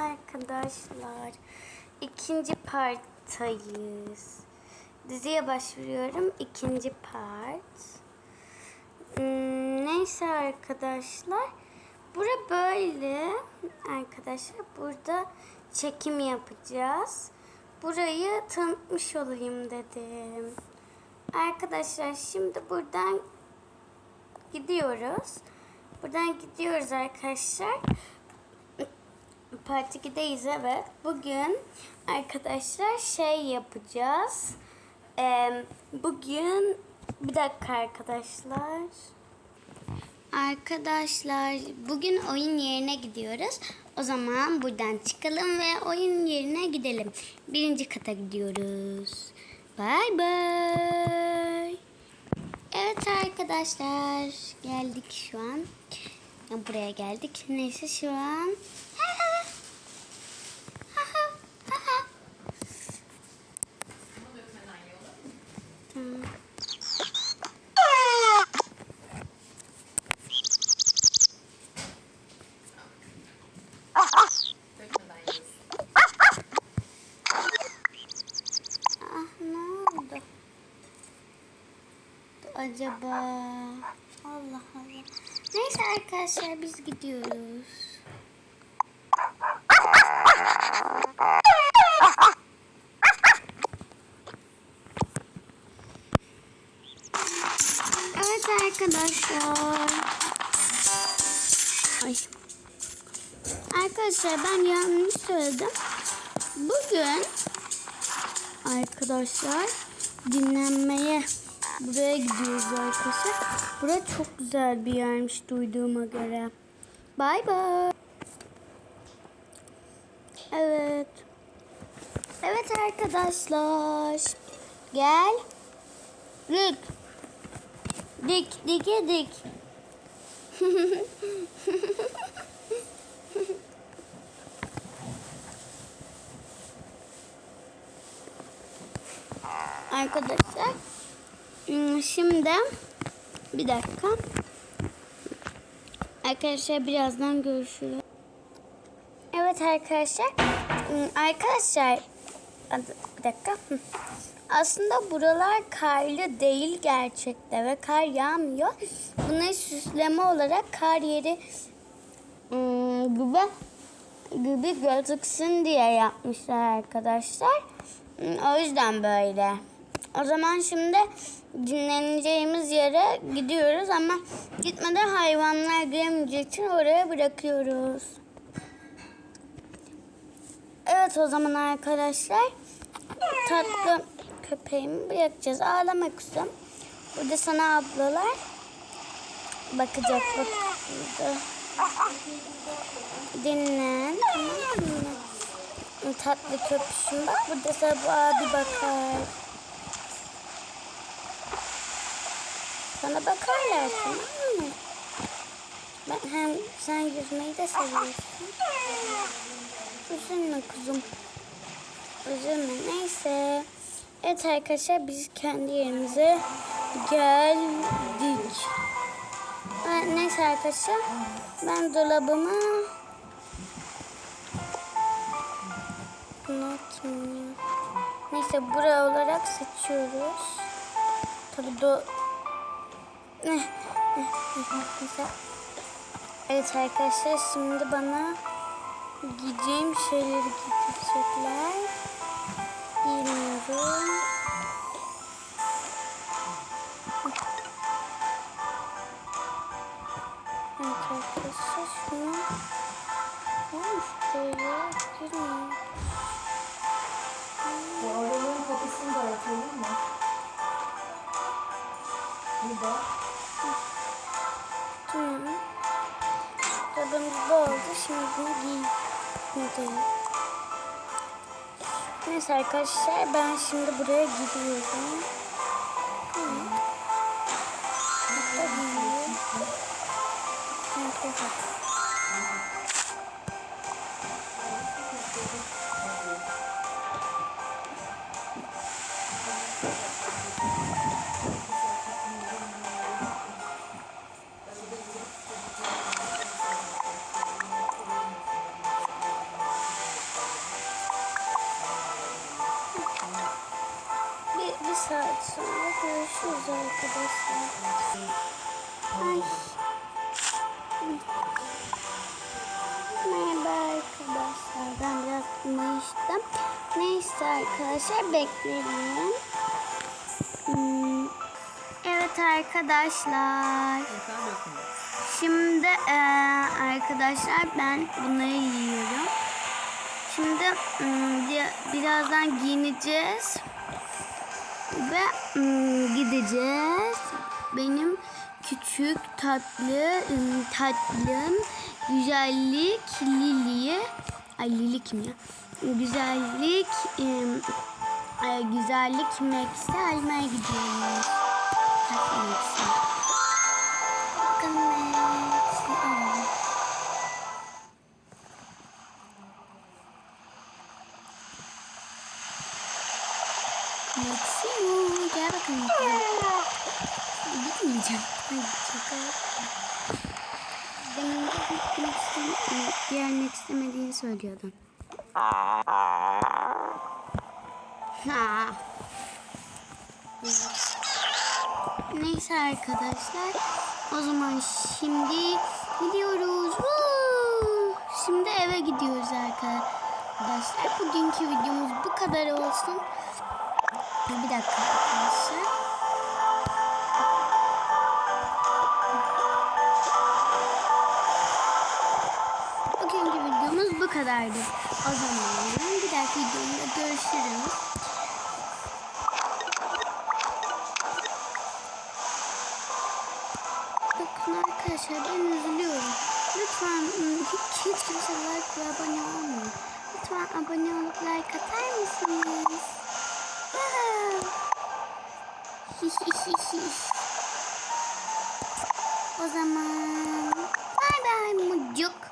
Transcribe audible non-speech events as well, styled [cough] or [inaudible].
arkadaşlar. İkinci parttayız. Diziye başvuruyorum. İkinci part. Hmm, neyse arkadaşlar. Bura böyle. Arkadaşlar burada çekim yapacağız. Burayı tanıtmış olayım dedim. Arkadaşlar şimdi buradan gidiyoruz. Buradan gidiyoruz arkadaşlar. Parti 2'deyiz evet. Bugün arkadaşlar şey yapacağız. Ee, bugün bir dakika arkadaşlar. Arkadaşlar bugün oyun yerine gidiyoruz. O zaman buradan çıkalım ve oyun yerine gidelim. Birinci kata gidiyoruz. Bay bay. Evet arkadaşlar geldik şu an. Ya Buraya geldik. Neyse şu an. Acaba Allah Allah. Neyse arkadaşlar biz gidiyoruz. Evet arkadaşlar. Ay. Arkadaşlar ben yanlış söyledim. Bugün arkadaşlar dinlenmeye buraya gidiyoruz arkadaşlar. Bura çok güzel bir yermiş duyduğuma göre. Bay bay. Evet. Evet arkadaşlar. Gel. Dik. Dik, dike dik. [laughs] Arkadaşlar şimdi bir dakika. Arkadaşlar birazdan görüşürüz. Evet arkadaşlar. Hmm, Arkadaşlar bir dakika. Aslında buralar karlı değil gerçekte ve kar yağmıyor. Bunları süsleme olarak kar yeri hmm, gibi gibi gözüksün diye yapmışlar arkadaşlar. Hmm, O yüzden böyle. O zaman şimdi dinleneceğimiz yere gidiyoruz ama gitmeden hayvanlar giremeyeceği için oraya bırakıyoruz. Evet o zaman arkadaşlar tatlı köpeğimi bırakacağız. Ağlama kızım. Burada sana ablalar bakacak bak. Dinlen. Tamam mı? Tatlı köpüşüm bak burada sana bu abi bakar. Sana bakarlar tamam mı? Ben hem sen yüzmeyi de seviyorsun. Üzülme kuzum. Üzülme neyse. Evet arkadaşlar biz kendi yerimize geldik. Ha, neyse arkadaşlar ben dolabımı ya. Neyse buraya olarak seçiyoruz. Tabii do Evet arkadaşlar şimdi bana giyeceğim şeyleri getirecekler. Giyiniyorum. Giyeyim. Neyse arkadaşlar ben şimdi buraya gidiyorum. Saat sonra görüşürüz arkadaşlar. Ay. Merhaba arkadaşlar. Ben biraz mayıştım. Neyse arkadaşlar bekleyelim. Hmm. Evet arkadaşlar. Şimdi eee, arkadaşlar ben bunları yiyorum. Şimdi di- birazdan giyineceğiz ve ım, gideceğiz. Benim küçük tatlı ım, tatlım güzellik Lili'ye ay Lili kim ya? Güzellik güzellik Max'e almaya gidiyoruz. Tatlı Max'e. Bakalım. Gitmeyeceğim. Hayır şaka. Demin de gitmek istem gelmek istemediğini söylüyordun. Ha. Neyse arkadaşlar. O zaman şimdi gidiyoruz. Woo! Şimdi eve gidiyoruz arkadaşlar. Bugünkü videomuz bu kadar olsun. Bir dakika kadardı. O zaman bir dahaki videomda görüşürüz. Bakın arkadaşlar ben üzülüyorum. Lütfen hiç, hiç kimse like ve abone olmuyor. Lütfen abone olup like atar mısınız? [laughs] o zaman bay bay mucuk.